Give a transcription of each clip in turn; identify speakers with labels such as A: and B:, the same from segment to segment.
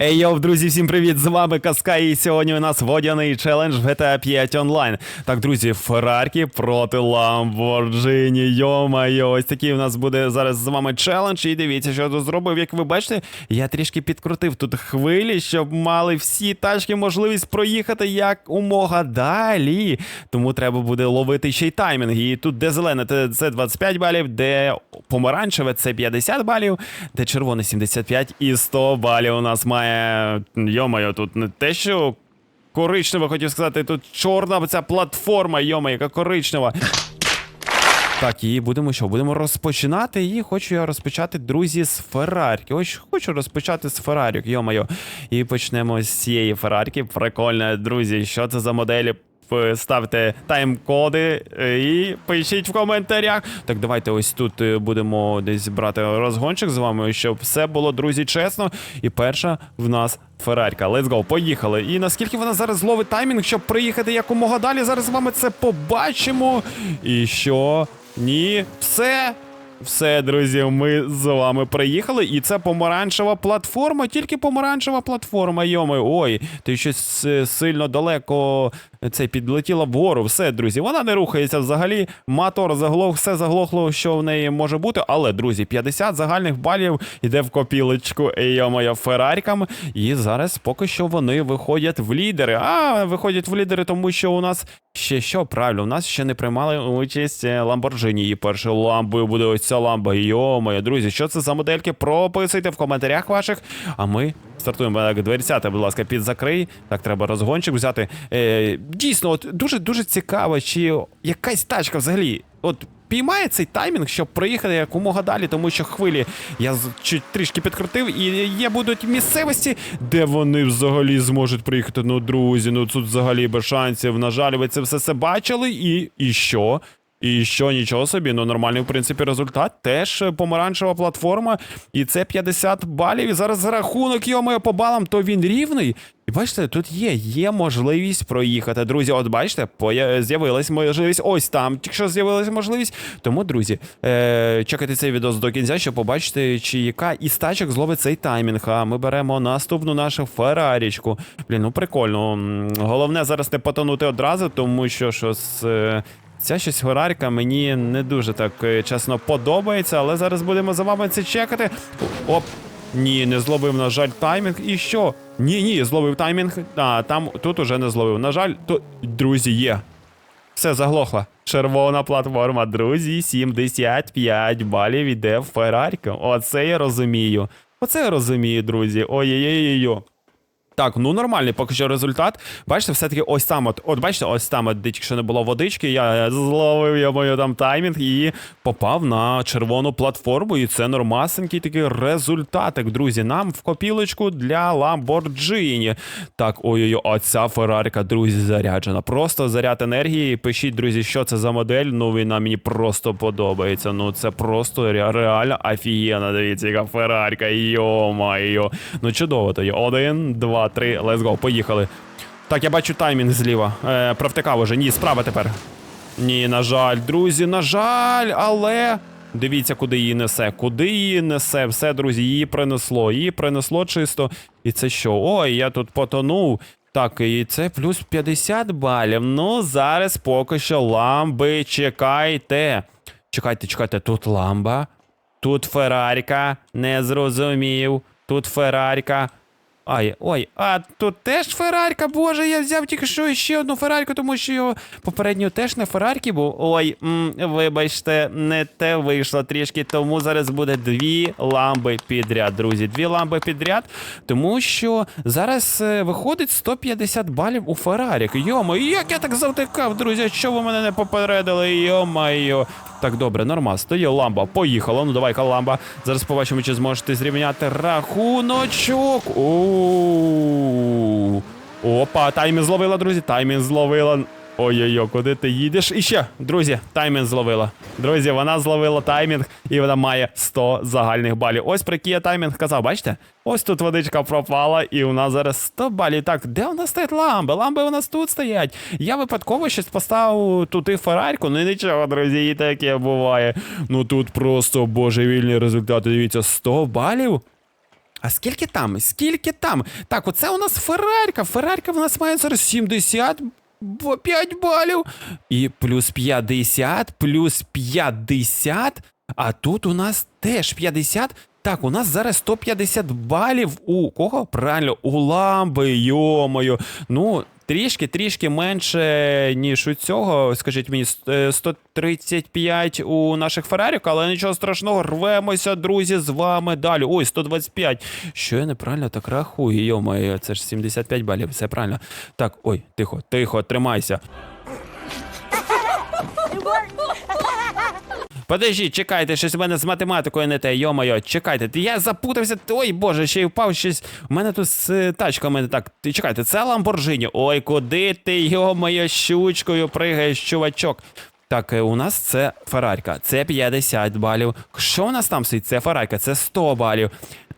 A: Ей йоу, друзі, всім привіт! З вами Каска, і сьогодні у нас водяний челендж в GTA 5 онлайн. Так, друзі, Феррарки проти Lamborghini. Йо-майо, ось такий у нас буде зараз з вами челендж. І дивіться, що я тут зробив. Як ви бачите, я трішки підкрутив тут хвилі, щоб мали всі тачки можливість проїхати як умога далі. Тому треба буде ловити ще й таймінг. І тут, де зелене, це 25 балів, де помаранчеве це 50 балів, де червоне 75 і 100 балів у нас має. Йомайо, тут не те, що коричнева, хотів сказати, тут чорна ця платформа, йома, яка коричнева. Так, і будемо що? Будемо розпочинати. І хочу я розпочати, друзі, з Феррарки. Ось хочу розпочати з Феррарік, йомайо. І почнемо з цієї Феррарки. Прикольно, друзі, що це за моделі? П- Ставте тайм-коди е, і пишіть в коментарях. Так, давайте ось тут е, будемо десь брати розгончик з вами, щоб все було, друзі, чесно. І перша в нас Феррарка. Let's go, поїхали. І наскільки вона зараз зловить таймінг, щоб приїхати якомога далі, зараз з вами це побачимо. І що? Ні, все. Все, друзі, ми з вами приїхали, і це помаранчева платформа, тільки помаранчева платформа, йоми. Ой, ти щось е, сильно далеко це підлетіла вгору. Все, друзі, вона не рухається взагалі. Мотор заглох, все заглохло, що в неї може бути. Але, друзі, 50 загальних балів іде в копілочку йомоя Феррарькам. І зараз поки що вони виходять в лідери. А, виходять в лідери, тому що у нас ще що правильно, у нас ще не приймали участь е, Lamborghini. І першою ламбою буде ось ця ламба. Йо-моє, друзі, що це за модельки? Прописуйте в коментарях ваших. А ми стартуємо. Так, будь ласка, підзакрий. Так, треба розгончик взяти. Е, дійсно, от дуже дуже цікаво, чи якась тачка взагалі. От піймає цей таймінг, щоб проїхати якомога далі, тому що хвилі я чуть трішки підкрутив, і є будуть місцевості, де вони взагалі зможуть приїхати. Ну, друзі, ну тут взагалі без шансів. На жаль, ви це все це бачили, і, і що? І що нічого собі, ну нормальний в принципі результат. Теж е, помаранчева платформа, і це 50 балів. І зараз рахунок йомою по балам, то він рівний. І бачите, тут є, є можливість проїхати. Друзі, от бачите, з'явилась можливість. Ось там, якщо з'явилася можливість. Тому, друзі, е- чекайте цей відео до кінця, щоб побачити, чи яка із тачок зловить цей таймінг. А ми беремо наступну нашу Феррарічку. Блін, ну прикольно. Головне зараз не потонути одразу, тому що щось. Е- Ця щось Феррарка мені не дуже так е, чесно подобається, але зараз будемо за вами це чекати. Оп. Ні, не зловив, на жаль, таймінг. І що? Ні, ні, зловив таймінг. А, там тут уже не зловив. На жаль, то друзі, є. Все заглохло. Червона платформа, друзі, 75 балів іде в Феррарка. Оце я розумію. Оце я розумію, друзі. Ой-ой-ой-ой. Так, ну нормальний поки що результат. Бачите, все-таки ось там, от, от бачите, ось там, от, де тільки що не було водички, я зловив я мою там таймінг і попав на червону платформу. І це нормасенький такий результатик, друзі. Нам в копілочку для Lamborghini. Так, ой-ой-ой, оця Феррарка, друзі, заряджена. Просто заряд енергії. Пишіть, друзі, що це за модель. Ну, вона мені просто подобається. Ну, це просто ре- реально офігенно. Дивіться, яка Феррарка, йо-майо. Ну, чудово тоді. Один, два, три, let's go, поїхали. Так, я бачу таймінг зліва. Е, провтикав уже. Ні, справа тепер. Ні, на жаль, друзі, на жаль, але. Дивіться, куди її несе. Куди її несе? Все, друзі, її принесло. Її принесло чисто. І це що? Ой, я тут потонув. Так, і це плюс 50 балів. Ну, зараз поки що ламби. Чекайте. Чекайте, чекайте, тут ламба. Тут Феррарка. Не зрозумів. Тут Феррарка. Ай, ой, а тут теж Феррарка, боже, я взяв тільки що ще одну Феррарку, тому що його попередньо теж не Феррарки був. Ой, м, вибачте, не те вийшло трішки, тому зараз буде дві ламби підряд, друзі. Дві ламби підряд, тому що зараз е, виходить 150 балів у Феррарі. Йомо, як я так завтикав, друзі, що ви мене не попередили? Йо-майо. Так, добре, нормас. Стає ламба. Поїхала. Ну давай, каламба. Зараз побачимо, чи зможете зрівняти рахуночок. Оу. Опа, таймін зловила, друзі. Таймін зловила. Ой-ой-ой, куди ти їдеш? І ще, друзі, таймінг зловила. Друзі, вона зловила таймінг, і вона має 100 загальних балів. Ось про який я таймінг казав, бачите? Ось тут водичка пропала, і у нас зараз 100 балів. Так, де у нас стоять ламби? Ламби у нас тут стоять. Я випадково щось поставив тут і Феррарку, ну і нічого, друзі, і таке буває. Ну тут просто божевільні результати. Дивіться, 100 балів. А скільки там? Скільки там? Так, оце у нас Феррарка. Феррарка в нас має зараз 75 балів. І плюс 50, плюс 50. А тут у нас теж 50. Так, у нас зараз 150 балів у кого? Правильно, у ламби, йомою. Ну, трішки, трішки менше, ніж у цього. Скажіть мені, е, 135 у наших Феррарік, але нічого страшного, рвемося, друзі, з вами далі. Ой, 125. Що я неправильно так рахую? Йомаю, це ж 75 балів, все правильно. Так, ой, тихо, тихо, тримайся. Подожди, чекайте, щось у мене з математикою не те, йо-моє, чекайте, я запутався. Ой боже, ще й впав щось. У мене тут з е, тачками не так. Чекайте, це Ламборджині. Ой, куди ти, йо-моє, щучкою пригаєш, чувачок. Так, е, у нас це Феррарка, це 50 балів. Що у нас там стоїть? Це Феррарка, це 100 балів.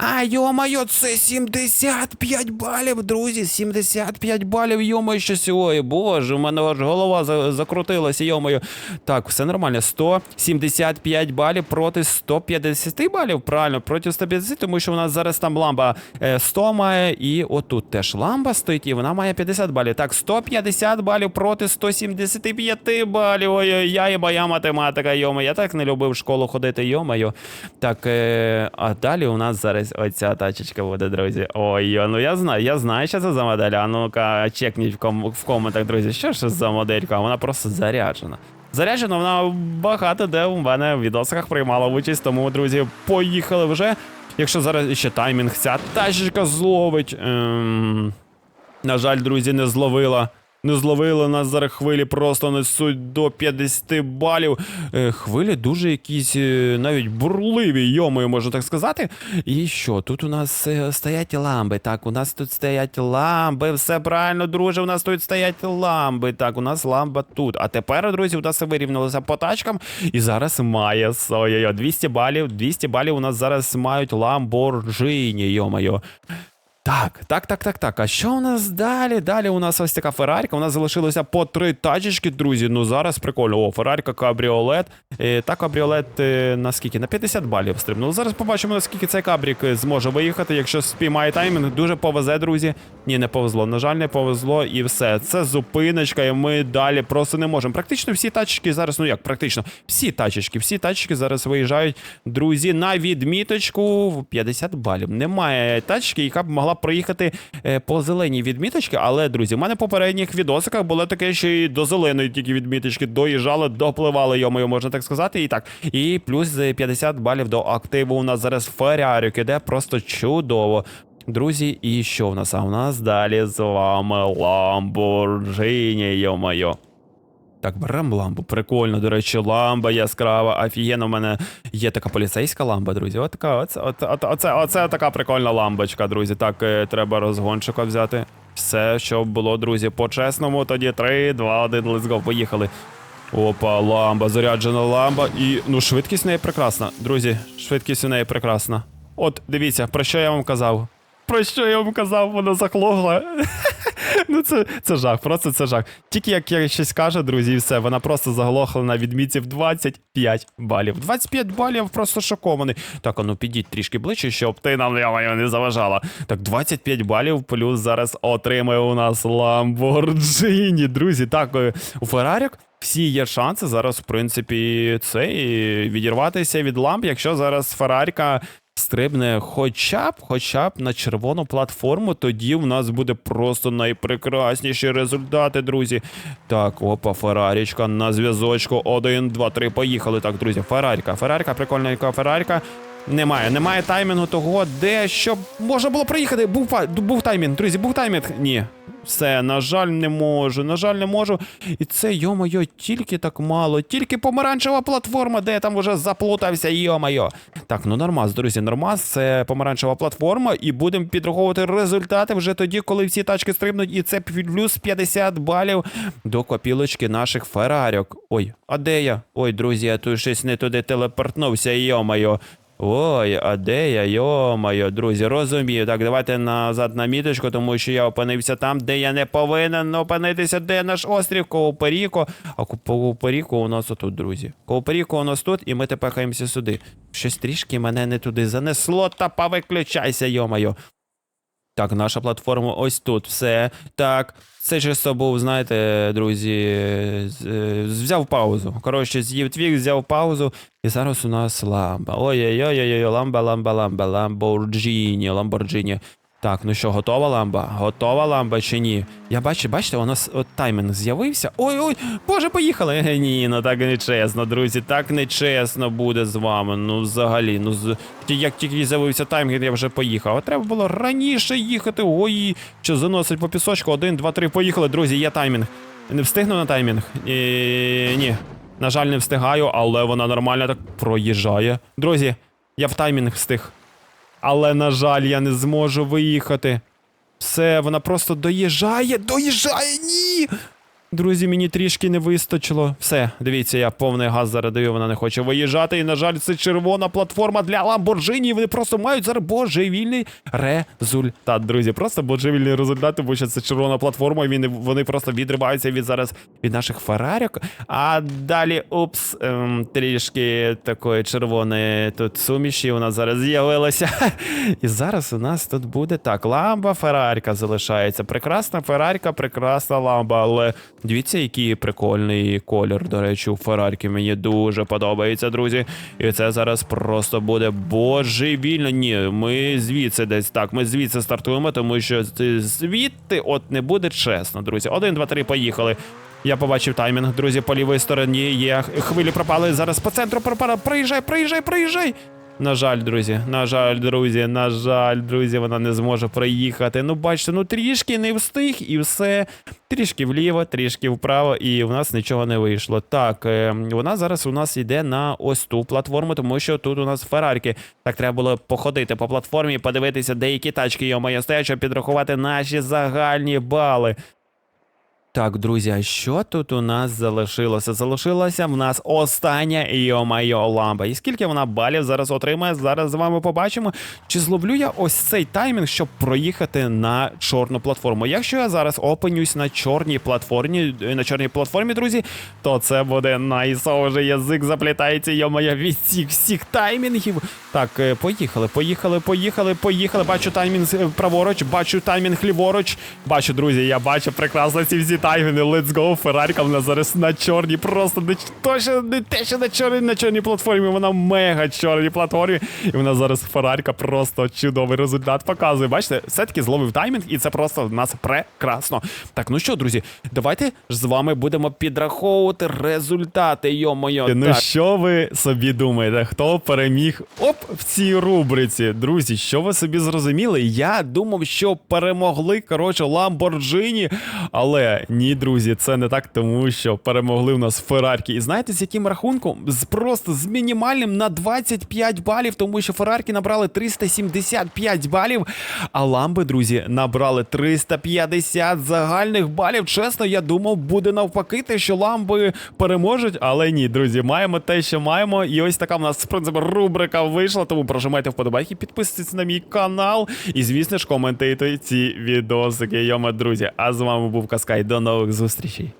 A: А, йо-моє, це 75 балів, друзі, 75 балів, йо-моє, щось. Ой, боже, у мене аж голова закрутилася, йо-моє. Так, все нормально. 175 балів проти 150 балів. Правильно, проти 150, тому що у нас зараз там ламба е, 100 має, і отут теж ламба стоїть, і вона має 50 балів. Так, 150 балів проти 175 балів. Ой, я і моя математика, йома. Я так не любив в школу ходити, йомаю. Так, е, а далі у нас зараз оця тачечка буде, друзі. Ой, ну я знаю, я знаю, що це за модель. А ну-ка, чекніть в, ком- в коментах, друзі, що ж за моделька? Вона просто заряджена. Заряджена, вона багато де у мене в відосиках приймала участь, тому, друзі, поїхали вже. Якщо зараз ще таймінг ця тачечка зловить. Ем... На жаль, друзі, не зловила. Не зловили нас зараз хвилі, просто несуть до 50 балів. Е, хвилі дуже якісь е, навіть бурливі, йомою, можна так сказати. І що? Тут у нас е, стоять ламби. Так, у нас тут стоять ламби. Все правильно, друже. У нас тут стоять ламби. Так, у нас ламба тут. А тепер, друзі, у нас вирівнялося по тачкам. І зараз має ой 200 балів. 200 балів у нас зараз мають Ламборджині, йомайо. Так, так, так, так, так. А що у нас далі? Далі у нас ось така Феррарка. У нас залишилося по три тачечки, друзі. Ну зараз прикольно. О, Феррарка, кабріолет. Е, та кабріолет е, на скільки? На 50 балів стрибнув. Зараз побачимо, наскільки цей кабрік е, зможе виїхати. Якщо спіймає таймінг, дуже повезе, друзі. Ні, не повезло. На жаль, не повезло, і все. Це зупиночка, і ми далі просто не можемо. Практично всі тачечки зараз, ну як, практично, всі тачечки, всі тачечки зараз виїжджають, друзі, на відміточку в 50 балів. Немає тачки, яка б могла проїхати е, по зеленій відміточці, але, друзі, в мене в попередніх відосиках було таке, що і до зеленої тільки відміточки доїжджали, допливали, йомою, можна так сказати. І так. І плюс е, 50 балів до активу. У нас зараз Феррарік іде просто чудово. Друзі, і що в нас? А в нас далі з вами Ламборджині, йо-моє. Так, беремо ламбу. Прикольно, до речі, ламба яскрава. Офігенно, в мене є така поліцейська ламба, друзі. От така, оце, от, оце, оце така прикольна ламбочка, друзі. Так, е, треба розгончика взяти. Все, щоб було, друзі, по-чесному. Тоді 3, 2, 1, let's go, поїхали. Опа, ламба, заряджена ламба. І ну, швидкість в неї прекрасна. Друзі, швидкість у неї прекрасна. От, дивіться, про що я вам казав. Про що я вам казав, вона заклогла. Ну, це, це жах, просто це жах. Тільки як я щось каже, друзі, все, вона просто заглохла на відмітці в 25 балів. 25 балів просто шокований. Так, а ну підіть трішки ближче, щоб ти нам я не заважала. Так, 25 балів, плюс зараз отримає у нас Ламборджині. Друзі, так, е, у Феррарік всі є шанси зараз, в принципі, це і відірватися від ламп, якщо зараз Ферраріка стрибне хоча б, хоча б на червону платформу, тоді в нас буде просто найпрекрасніші результати, друзі. Так, опа, Феррарічка на зв'язочку. Один, два, три. Поїхали. Так, друзі. Ферраріка, прикольна яка Ферраріка. Немає, немає таймінгу того, де щоб можна було приїхати. Був був таймінг, друзі, був таймінг. Ні. Все, на жаль, не можу. На жаль, не можу. І це, йо-моє, тільки так мало. Тільки помаранчева платформа, де я там вже заплутався, йо-моє. Так, ну нормас, друзі, нормас, це помаранчева платформа, і будемо підраховувати результати вже тоді, коли всі тачки стрибнуть, і це плюс 50 балів до копілочки наших Феррарьок. Ой, а де я? Ой, друзі, я тут щось не туди телепортнувся, йо-моє. Ой, а де я? Йо-моє, друзі, розумію. Так, давайте назад на міточку, тому що я опинився там, де я не повинен опинитися, де наш острів Коуперіко. А Коуперіко у нас отут, друзі. Коуперіко у нас тут, і ми тепехаємося сюди. Щось трішки мене не туди занесло, та повиключайся, йо-моє. Так, наша платформа ось тут. Все. Так, це чисто був, знаєте, друзі, е, взяв паузу. Коротше, з'їв твік, взяв паузу, і зараз у нас ламба. Ой-ой-ой, ламба, ламба, ламба, ламборджіні, ламборджіні. Так, ну що, готова ламба? Готова ламба чи ні? Я бачу, бачите, у нас от таймінг з'явився. Ой-ой, боже, поїхали. Е, Ні, ну так нечесно, друзі, так нечесно буде з вами. Ну, взагалі, ну з як тільки з'явився таймінг, я вже поїхав. А треба було раніше їхати. Ой, що заносить по пісочку. Один, два, три, поїхали, друзі, є таймінг. Не встигну на таймінг? Е, ні. На жаль, не встигаю, але вона нормально так проїжджає. Друзі, я в таймінг встиг. Але, на жаль, я не зможу виїхати. Все, вона просто доїжджає, доїжджає, ні! Друзі, мені трішки не вистачило. Все, дивіться, я повний газ зараз даю, вона не хоче виїжджати. І, на жаль, це червона платформа для Lamborghini. Вони просто мають зараз божевільний результат. Друзі, просто божевільний результат, тому що це червона платформа, і вони просто відриваються від зараз від наших Феррарік. А далі, упс, ем, трішки такої червоної тут суміші у нас зараз з'явилося. І зараз у нас тут буде так. Ламба Феррарка залишається. Прекрасна Феррарка, прекрасна ламба. Але дивіться, який прикольний колір. До речі, у Феррарки мені дуже подобається, друзі. І це зараз просто буде божевільно. Ні, ми звідси десь так. Ми звідси стартуємо, тому що звідти от не буде чесно, друзі. Один, два, три, поїхали. Я побачив таймінг, друзі, по лівій стороні є. Хвилі пропали. Зараз по центру пропала. Приїжджай, приїжджай, приїжджай. На жаль, друзі, на жаль, друзі, на жаль, друзі, вона не зможе проїхати. Ну, бачите, ну трішки не встиг і все. Трішки вліво, трішки вправо, і в нас нічого не вийшло. Так, е, вона зараз у нас йде на ось ту платформу, тому що тут у нас Феррарки. Так треба було походити по платформі, подивитися, деякі тачки має стоять, щоб підрахувати наші загальні бали. Так, друзі, а що тут у нас залишилося? Залишилася в нас остання йо-майо ламба. І скільки вона балів зараз отримає? Зараз з вами побачимо. Чи зловлю я ось цей таймінг, щоб проїхати на чорну платформу? Якщо я зараз опинюсь на чорній платформі, е, на чорній платформі, друзі, то це буде найсо вже язик заплітається, йо-моє, від цих всіх таймінгів. Так, е, поїхали, поїхали, поїхали, поїхали. Бачу таймінг е, праворуч, бачу таймінг ліворуч. Бачу, друзі, я бачу прекрасно ці всі таймінги. Let's go, Феррарка в нас зараз на чорній, просто не, точно не те, що на чорній, на чорній платформі, вона мега чорній платформі. І вона зараз Феррарка просто чудовий результат показує. Бачите, все-таки зловив таймінг, і це просто в нас прекрасно. Так, ну що, друзі, давайте ж з вами будемо підраховувати результати. Йо-моє. Ну що ви собі думаєте? Хто переміг? Оп, в цій рубриці. Друзі, що ви собі зрозуміли? Я думав, що перемогли, коротше, Ламборджині. Але ні, друзі, це не так, тому що перемогли у нас Феррарки. І знаєте, з яким рахунком? З просто з мінімальним на 25 балів, тому що Феррарки набрали 375 балів, а ламби, друзі, набрали 350 загальних балів. Чесно, я думав, буде навпаки, те, що ламби переможуть, але ні, друзі, маємо те, що маємо. І ось така в нас, в принципі, рубрика вийшла. Тому прожимайте вподобайки, підписуйтесь на мій канал. І, звісно ж, коментуйте ці відосики. Йома, друзі. А з вами був Каскай. До нових зустрічей.